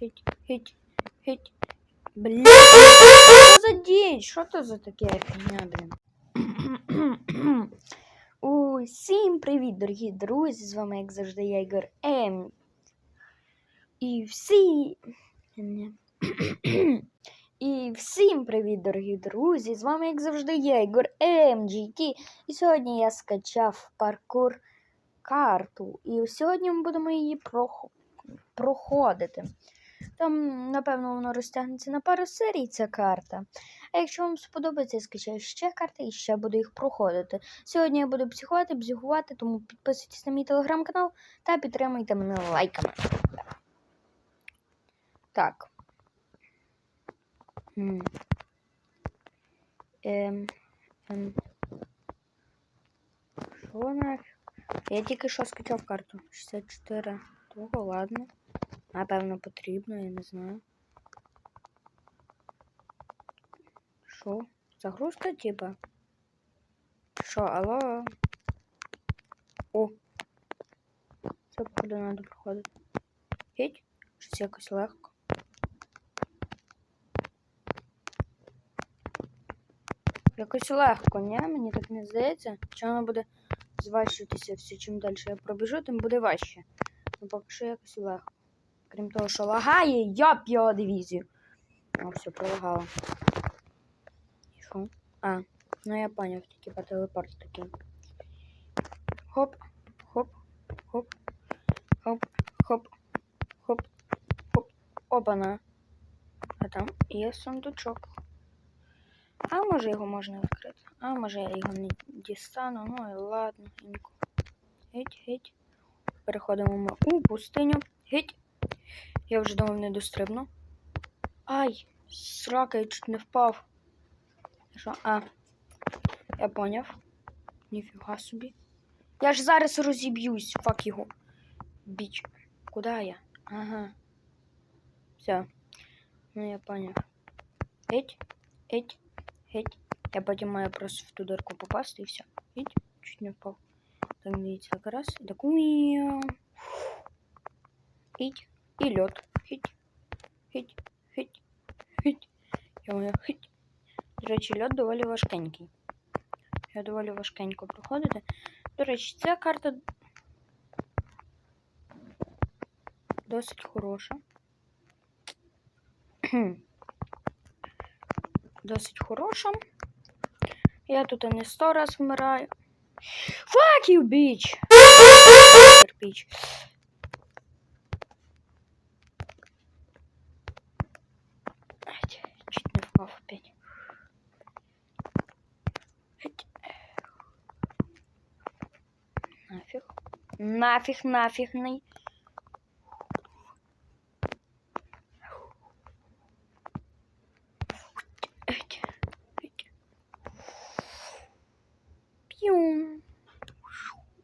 Геть, геть, геть. Бля, що за день? Що це за таке фігня, блін? Усім привіт, дорогі друзі! З вами, як завжди, я Ігор М. І всі. І всім привіт, дорогі друзі! З вами, як завжди, я Ігор МГТ. І сьогодні я скачав паркур карту. І сьогодні ми будемо її прох... проходити. Там, напевно, воно розтягнеться на пару серій, ця карта. А якщо вам сподобається, скачаю ще карти і ще буду їх проходити. Сьогодні я буду психувати, бзігувати, тому підписуйтесь на мій телеграм-канал та підтримуйте мене лайками. Так. Ем, ем. Що нафіг? Я тільки що скачав карту. 64. Того, ладно. Напевно, потрібно, я не знаю. Що? Загрузка, типа? Що, алло? О! Це, походу, треба проходити. Геть? Щось якось легко. Якось легко, ні? Мені так не здається. Чи воно буде зващуватися все, чим далі я пробіжу, тим буде важче. Ну, поки що якось легко. Крім того, що лагає, я б його дивізію. О, все, пролагало. Що? А, ну я поняв, типа телепорт такий. Хоп, хоп, хоп, хоп, хоп, хоп, хоп. Опана. А там є сундучок. А може його можна відкрити? А може я його не дістану, ну і ладно. Геть, геть. Переходимо ми у пустиню. Геть. Я вже думав не дострибну. Ай! Срака, я чуть не впав. Що? А, я поняв. Ніфіга собі. Я ж зараз розіб'юсь, фак його. Біч. Куда я? Ага. Все. Ну я поняв. Еть, еть, еть. Я потім маю просто в ту дырку попасти і все. Еть, чуть не впав. Так, дивіться, так раз. Так. Уяу. Еть. І льот. Хить. Хить. Хить. Хить. Я маю хить. До речі, льот доволі важкенький. Я доволі важкенько проходити. До речі, ця карта досить хороша. Досить хороша. Я тут не сто раз вмираю. Fuck you! Bitch. Нафиг, нафигный. Ать. Ать. П'юм.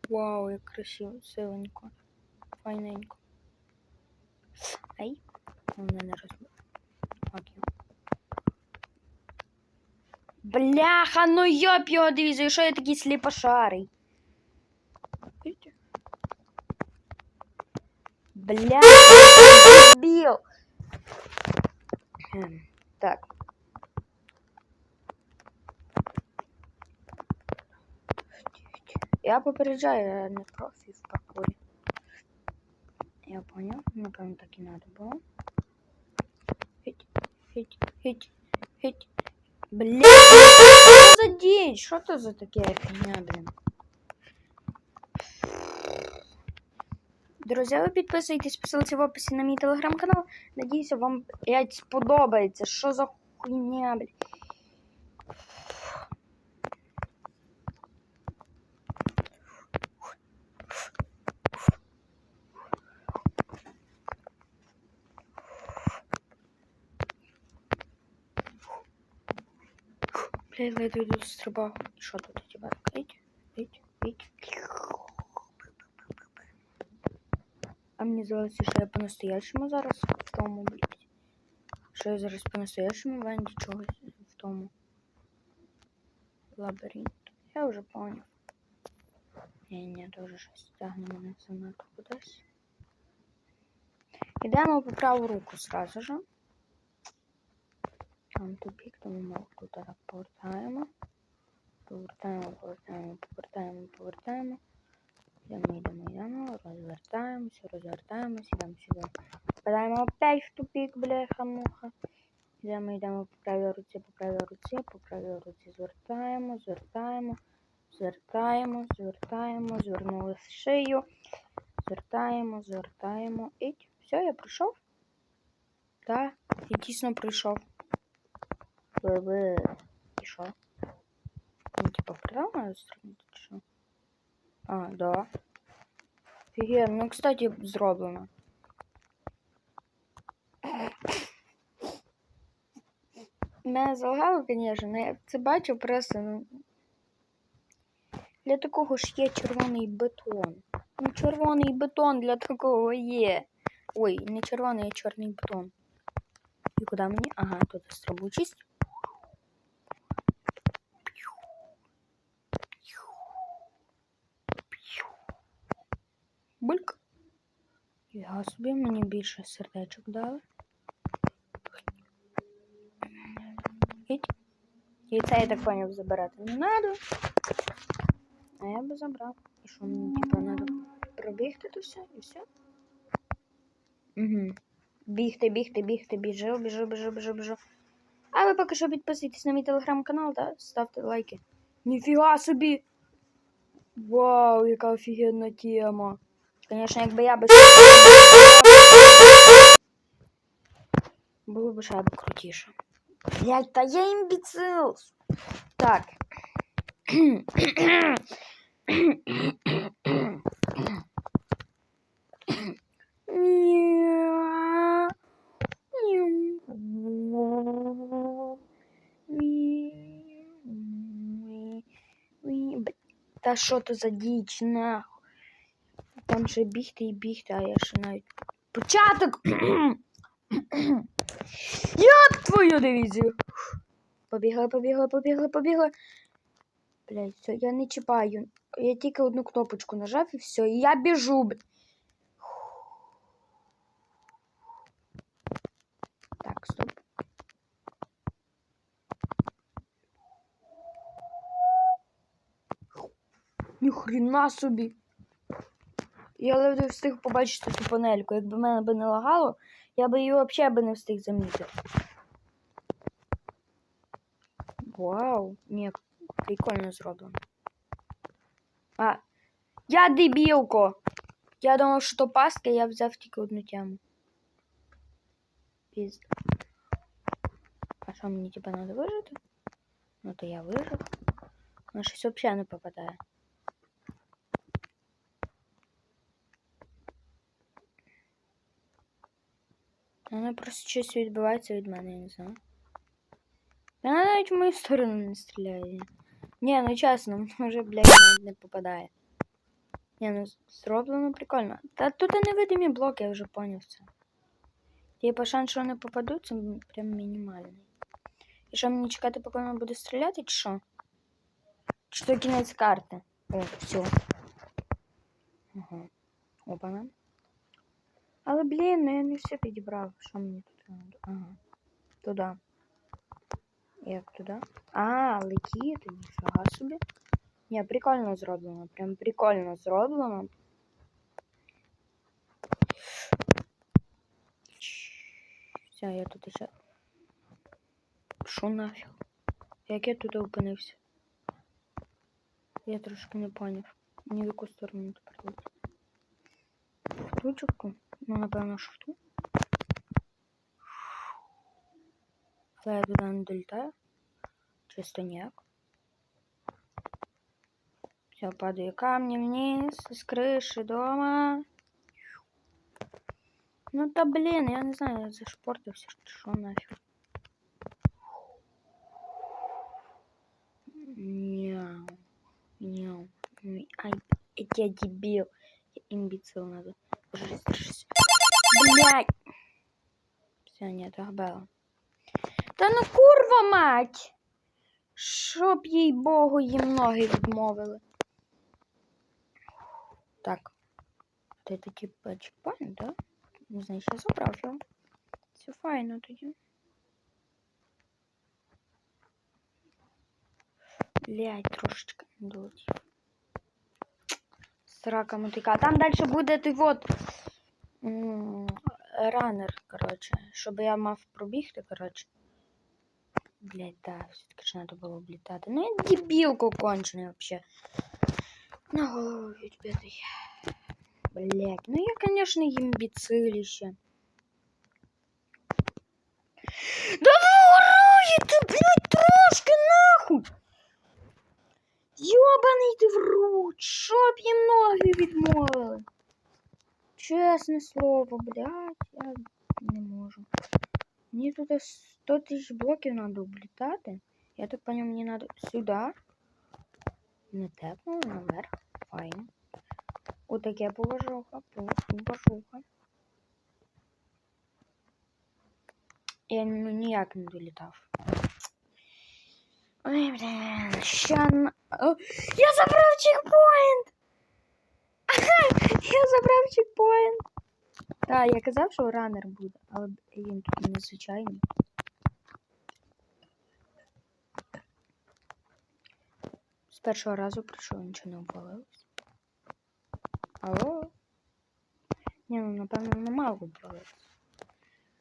Вау, як красиво, силенько. Файненько. Ай, мене не розбив. Окей. Бляха, ну йоп його дивізію, що я такий сліпошарий? Бля, дебіл. Ем, Так. Я попереджаю, я не профі в паркурі. Я понял, напевно, так і надо було. Хить, хить, хить, хить. Бля, що за день? Що це за таке фігня, блін? Друзі, ви підписуйтесь по в описі на мій телеграм-канал. Надіюся, вам блядь, сподобається. Що за хуйня, блядь? Блядь, ледве йду стрибав. Що тут у тебе? А мені здалося, що я по-настоящему зараз в тому, блядь. Що я зараз по-настоящему в Енді чогось в тому. Лабіринт. Я вже поняв. Ні, ні, дуже щось тягне мене занадто кудись. Йдемо по праву руку сразу же. Там тупік, тому ми тут так повертаємо. Повертаємо, повертаємо, повертаємо, повертаємо. Йдемо, йдемо, йдемо, розвертаємося, розвертаємося, йдемо сюди. Попадаємо опять в тупік, бляха-муха. Йдемо, йдемо по правій руці, по правій руці, по правій руці звертаємо, звертаємо, звертаємо, звертаємо, звернули шию, звертаємо, звертаємо. І все, я пройшов. Так, я дійсно пройшов. Ви, ви, і що? Ну, типа, чи що? А, да. Офігенно. Ну, кстати, зроблено. Мене залагало, звісно, але я це бачу просто, ну. Для такого ж є червоний бетон. Ну, червоний бетон для такого є. Ой, не червоний, а чорний бетон. І куди мені? Ага, тут стрибучість. Бульк. Я собі мені більше сердечок дали. Іть. І це, я так поняв, забирати не надо. А я би забрав. І що мені, типа, надо пробігти то все і все. Угу. Бігти, бігти, бігти, біжу, біжу, біжу, біжу, біжу. А ви поки що підписуйтесь на мій телеграм-канал та ставте лайки. Ніфіга собі! Вау, яка офігенна тема. Звісно, якби я без було б ще б крутіше. Блять, та я імбіцил. Так. Та що то за діч, нахуй? Там ще бігти і бігти, а я ще навіть початок. Як твою дивізію? Побігла, побігла, побігла, побігла. Блять, все, я не чіпаю. Я тільки одну кнопочку нажав і все. І я біжу. Так, стоп. Ніхрена собі. Я ледве встиг побачити цю панельку. Якби мене би не лагало, я би її взагалі би не встиг замітити. Вау, ні, прикольно зроблено. А, я дебілко! Я думав, що то пастка, я взяв тільки одну тему. Пізд. А що мені типа надо вижити? Ну то я вижив. Ну щось взагалі не попадає. Просто щось відбувається від мене, я не знаю. Вона навіть в мою сторону не стріляє. Ні, ну чесно, може, блядь, навіть не попадає. Ні, ну зроблено прикольно. Та тут невидимі блоки, я вже поняв це. Типа шанс, що вони попадуть, це прям мінімальний. І що мені чекати, поки вона буде стріляти, чи що? Чи то кінець карти? О, все. Ага. Опа. Але, блін, ну я не все підібрав. Що мені тут треба? Ага. Туди. Як туди? А, летіти, ніфіга собі. Ні, прикольно зроблено. Прям прикольно зроблено. Все, я тут ще. Що нафіг? Як я тут опинився? Я трошки не поняв. Ні в яку сторону тепер летіти. Ну, напевно, що в ту. Але я туди не долітаю. Чисто ніяк. Все, падаю камни вниз с крыши дома. Ну та блин, я не знаю, я зашпортився, що нафиг. Няу. Няу. Ай, я дебил. Я имбецил надо. Держись, держись. Блядь. Все, нет, Ахбела. Та ну курва мать! Щоб їй богу їм ноги відмовили. Так. Це типа чекпоінт, да? Ну, значить, я забрав його. Все файно тоді. Блять, трошечки не долетів. Срака мотика. Там далі буде той вот м, короче. Щоб я мав пробігти, коротше. Блять, да, все-таки ж треба було облітати. Ну я дебілку кончений вообще. На голову відбитий. Блять, ну я, конечно, імбіцилище. Да ви уруєте, блядь, трошки нахуй! Йобаний ти в рот, щоб їм ноги відмовили. Чесне слово, блядь, я не можу. Мені тут 100 тисяч блоків треба облітати. Я так понял, мені треба сюди. Не тепнули наверх. Файн. Отаке положуха, положуха. Я ну, ніяк не долітав. Ой, блін, на... О, я забрав чекпоінт! я забрав чекпоінт! Так, я казав, що ранер буде, але він тут незвичайний. З першого разу прийшов, нічого не обвалилось. Алло? Ні, ну напевно, воно мало обвалилось.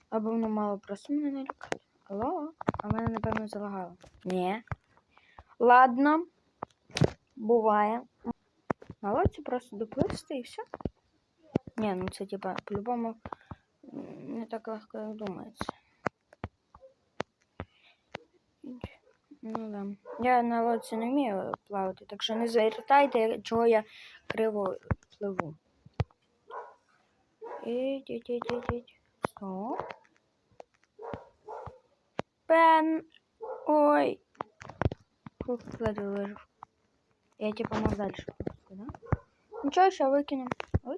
Або воно мало просто мене налякати. Алло? А мене, напевно, залагало. Ні. Ладно. Буває. Але це просто доплисти і все. Ні, ну це типа по-любому не так легко, як думається. Ну да. Я на лодці не вмію плавати, так що не звертайте, чого я криво пливу. Ідь, ідь, ідь. Стоп. Пен. Ой. Вижив. Я типа мав дальше да? Нічого, ще викинем. Ой.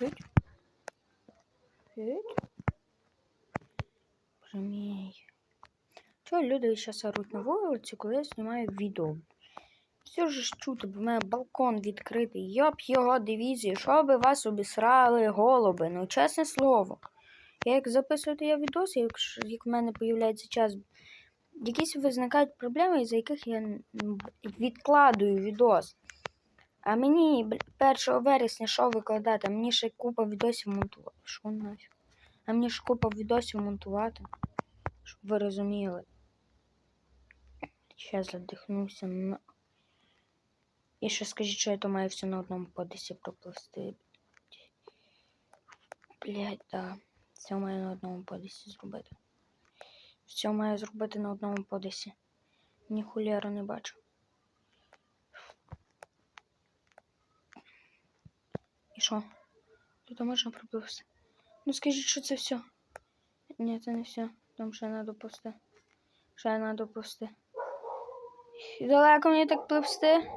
Ой. Ой. Боже мій. Чого люди зараз оруть на вулиці, коли я знімаю відео? Все ж чути, бо в мене балкон відкритий. Йоп його дивізію, що би вас обісрали голуби. Ну, чесне слово. Я як записую я відос, як, як в мене появляється час, якісь визникають проблеми, із яких я відкладую відос. А мені бл- 1 вересня що викладати? А мені ще купа відосів монтувати. Що нафіг? А мені ж купа відосів монтувати. Щоб ви розуміли. Ще задихнувся на. І ще скажіть, що я то маю все на одному подисі пропливсти. Блять, да. Все маю на одному подисі зробити. Все маю зробити на одному подисі. Ні не бачу. Що? Тут можна пропливти? Ну скажіть, що це все. Ні, це не все. Там ще треба пусти. Ще треба пусти. І далеко мені так пливсти?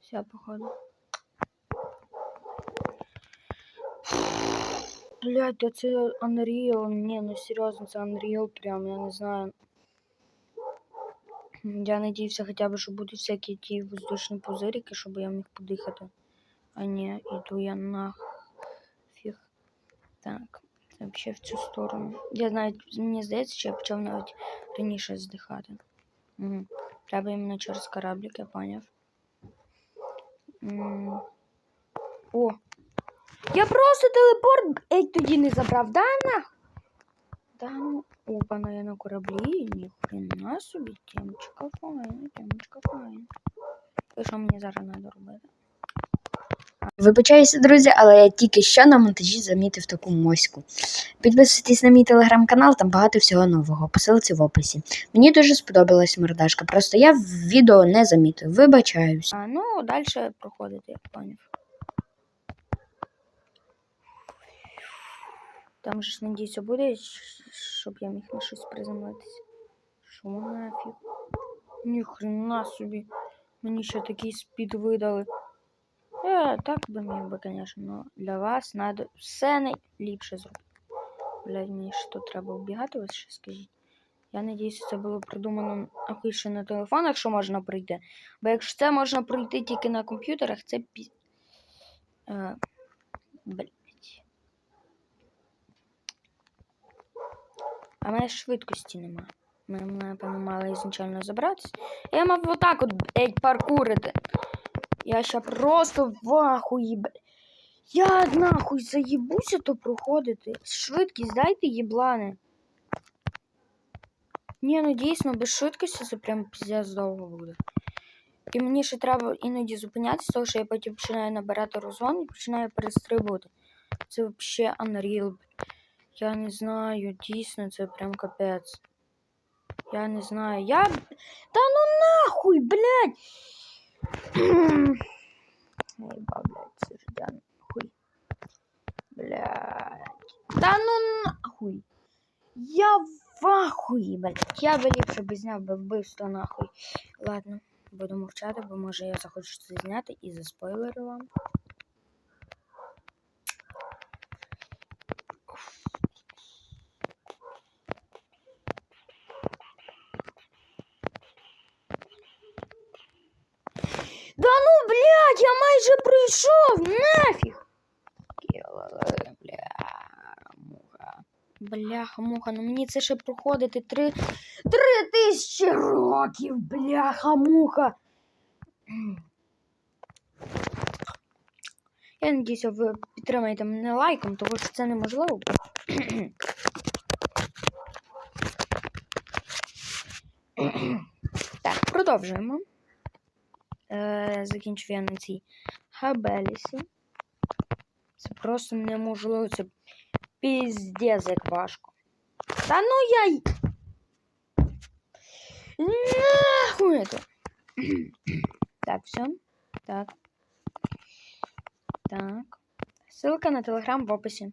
Все, походу. Блять, да це Unreal. Ні, ну серйозно, це Unreal прям, я не знаю. Я надіюся хоча б, що будуть всякі ті воздушні пузирики, щоб я міг подихати. А ні, іду я нафіг. Так, це взагалі в цю сторону. Я навіть, мені здається, що я почав навіть раніше здихати. Угу. Треба іменно через кораблик, я поняв. О! Я просто телепорт ей тоді не забрав, да нах? Да ну, опана я на кораблі, ніхрена собі, темочка файна, темочка файна. І що мені зараз треба робити? Вибачаюся, друзі, але я тільки що на монтажі замітив таку моську. Підписуйтесь на мій телеграм-канал, там багато всього нового. Посилці в описі. Мені дуже сподобалась мордашка, просто я відео не замітив. Вибачаюсь. А, ну, далі проходити, я поняв. Там же ж, надіюся, буде, щоб я міг на щось приземлитися. Що нафіг? Ніхрена собі. Мені ще такий спід видали. Я так би міг би, звісно, але для вас треба все найліпше зробити. Блядь, мені що треба вбігати, ви ще скажіть. Я надіюся, це було придумано ще на телефонах, що можна пройти. Бо якщо це можна пройти тільки на комп'ютерах, це пі. Е, Блять. А мене швидкості нема. Ми, напевно, мали ізначально забратися. Я мав отак от, ей, паркурити. Я ще просто в ахуї, б- Я нахуй заїбуся то проходити. Швидкість дайте їблани. Ні, ну дійсно, без швидкості це прям піздець довго буде. І мені ще треба іноді зупинятися, тому що я потім починаю набирати розгон і починаю перестрибувати. Це взагалі unreal. Я не знаю, дійсно, це прям капець. Я не знаю. Я. Та ну нахуй, блядь! Ейба, блядь, це Хуй. Блядь. Да ну нахуй. Я в ахуї, блядь. Я би ліпше би зняв би вбивство нахуй. Ладно, буду мовчати, бо може я захочу це зняти і заспойлерю вам. Да ну, блядь, я майже прийшов, нафіг. Бля-муха. Бляха-муха, ну мені це ще проходити три... Три тисячі років, бляха-муха. Я надіюся, ви підтримаєте мене лайком, тому що це неможливо. так, продовжуємо. Е, закінчив я на цій Хабелісі. Це просто неможливо, це піздець як важко. Та ну я. Нахуй это. Так, все. Так. Так. Ссылка на телеграм в описі.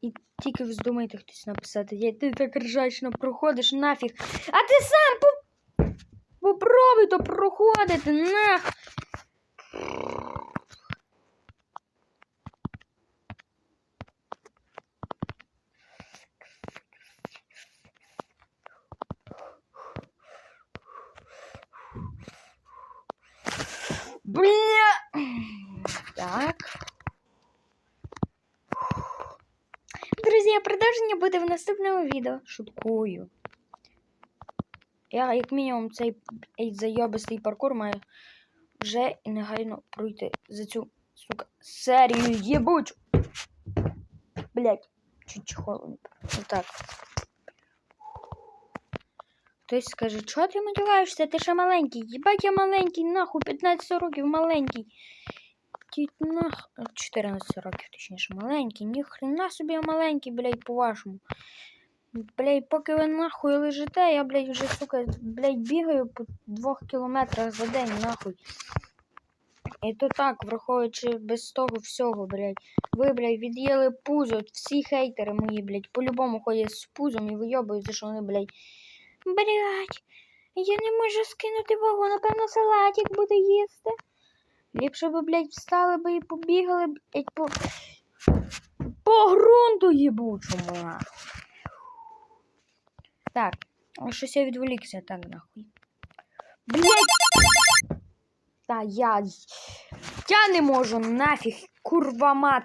І тільки вздумайте хтось написати. Я ти так ржачно проходиш нафіг. А ти сам. Попробуй то проходити, нах. Бля. Так. Друзі, продовження буде в наступному відео. Шуткую. Я, як мінімум, цей зайобистий паркур маю вже негайно пройти за цю сука серію єбучу. Блять, чуть не Отак. Хтось скаже, чого ти матюгаєшся? Ти ще маленький. Єбать я маленький, нахуй, 15 років маленький. Ті нах... 14 років, точніше, маленький. Ніхрена собі я маленький, блядь, по-вашому. Блядь, поки ви нахуй лежите, я, блядь, вже, сука, блядь, бігаю по двох кілометрах за день, нахуй. І то так, враховуючи без того всього, блядь. Ви, блядь, від'їли пузо. Всі хейтери мої, блядь, по-любому ходять з пузом і вийобуються, що вони, блядь. Блядь, я не можу скинути вагу, напевно, салатик буду їсти. Ліпше би, блядь, встали би і побігали, блядь, по, по ґрунту їбучому. нахуй. Так, а щось я відволікся, так нахуй. Блядь! Та я. Я не можу нафіг, курва мат.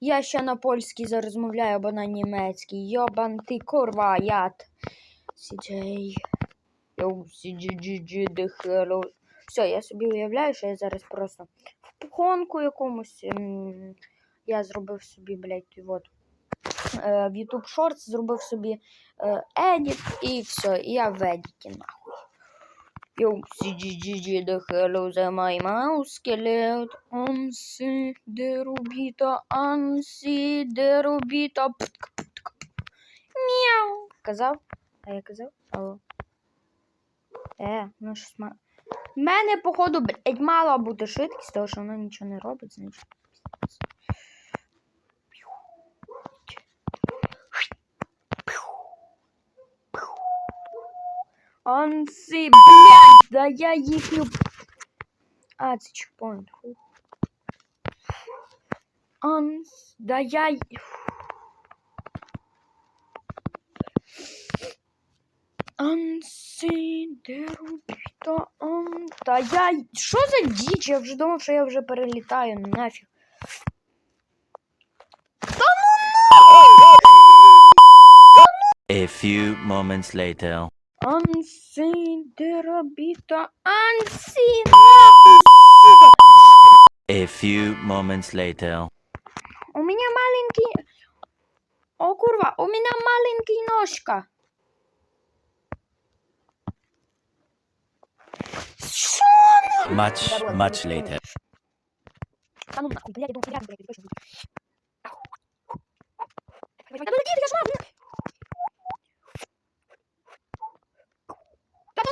Я ще на польській зарозмовляю або на німецькій. Йобан ти курва яд. CJ. Йоу, the hello. Все, я собі уявляю, що я зараз просто в пухонку якомусь. ем, Я зробив собі, блядь, е, в YouTube Shorts зробив собі е, едіт і все, і я в едіті, нахуй. Йоу, CGGG, the hello, the my mouse, skeleton, ansi, derubita, ansi, derubita, птк, птк. Мяу. Казав? А я казав? Алло. Е, ну щось ма. В мене, походу, блядь, мала бути швидкість, тому що вона нічого не робить, значить. Анси, блядь, да я їхню. А, це чекпоінт. фу. Анс, да я. й- Анси, дерубіта, ан... Та я... й- Що за діч? Я вже думав, що я вже перелітаю, нафіг. Та ну few moments later. Анси, дерабіта, анси, нахуй, сука. A few moments later. У меня маленький... О, курва, у меня маленький ножка. Что Much, much later. А ну нахуй, блядь, я думал, рядом, блядь, точно будет. Да подожди, ты кошмар, блядь. Да это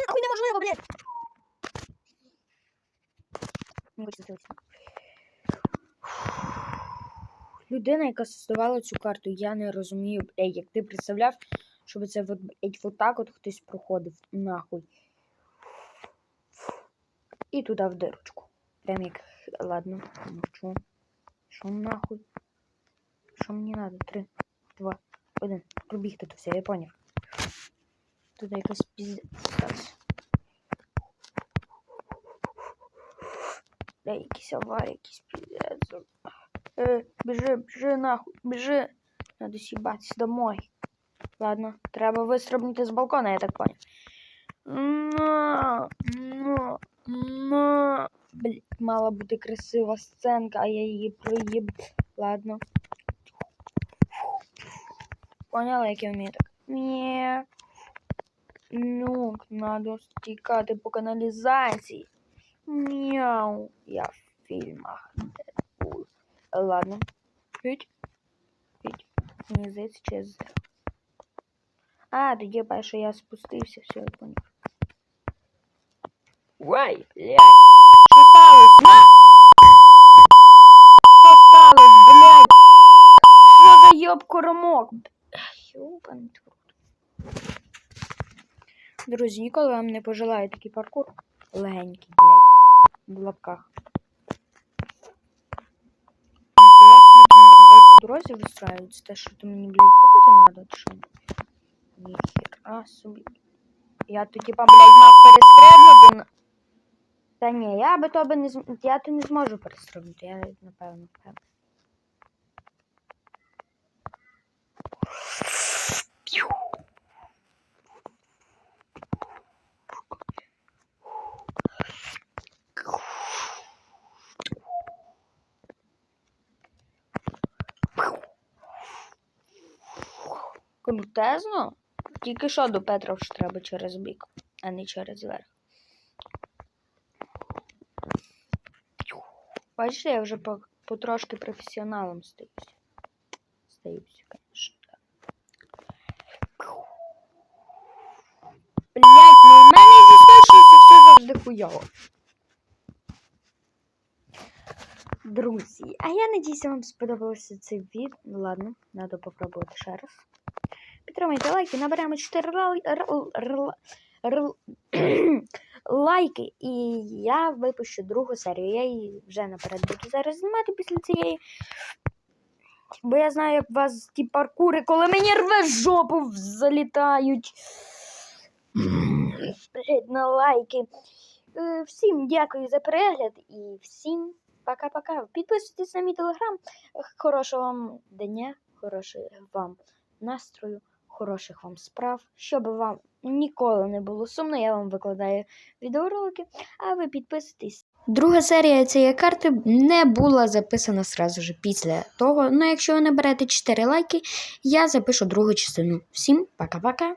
нахуй неможливо, блядь. Не хочеться зробити. Людина, яка создавала цю карту, я не розумію, блядь, як ти представляв, щоб це от, блядь, вот так от хтось проходив, нахуй. І туди в дирочку. Прям як, ладно, мовчу. Що нахуй? Що мені надо? Три, два, один. Пробігти то все, я поняв. Тут якась пізда. Да, якийсь аварій, якийсь піздець. Е, біжи, біжи нахуй, біжи. Надо сібатись домой. Ладно, треба вистрибнути з балкона, я так понял. На, на, на. Блять, мала бути красива сценка, а я її проїб. Ладно. Поняла, як я вмію так? Ні. Ну, надо стікати по каналізації. Мяу. Я в фільмах. Дедпул. Ладно. Піть. Піть. Мені здається, чи я зря. А, тоді перше я спустився, все, я понял. Ой, блядь. Що сталося? На! Що сталося, блядь? Що за йоб коромок? Рот. Друзі, ніколи вам не пожелаю такий паркур. Легенький, блядь. В лапках. Дорозі вистраються. Те, що ти мені, блядь, пукати надо, чи що? Ніхера собі. Я то типа, блядь, мав перестрибнути. на- Та ні, я би то би не зм... Я то не зможу перестрибнути, я напевно, певно. Крутезно? Тільки що до Петра треба через бік, а не через верх. Бачите, я вже по, потрошки професіоналом стаюся. Стаюся, звісно. Блять, ну в мене зі точністю все завжди хуйово. Друзі, а я надіюся, вам сподобалося це відео. Ладно, треба попробувати ще раз. Підтримайте лайки, наберемо 4 рал- рал- рал- рал- лайки, і я випущу другу серію. Я її вже наперед буду зараз знімати після цієї. Бо я знаю, як у вас ті паркури, коли мені рве жопу залітають. На лайки. Е, Всім дякую за перегляд і всім пока-пока. Підписуйтесь на мій телеграм. Хорошого вам дня, хорошого вам настрою, хороших вам справ. Щоб вам ніколи не було сумно, я вам викладаю відеоролики, а ви підписуйтесь. Друга серія цієї карти не була записана сразу ж після того. Ну, якщо ви наберете 4 лайки, я запишу другу частину. Всім пока-пока!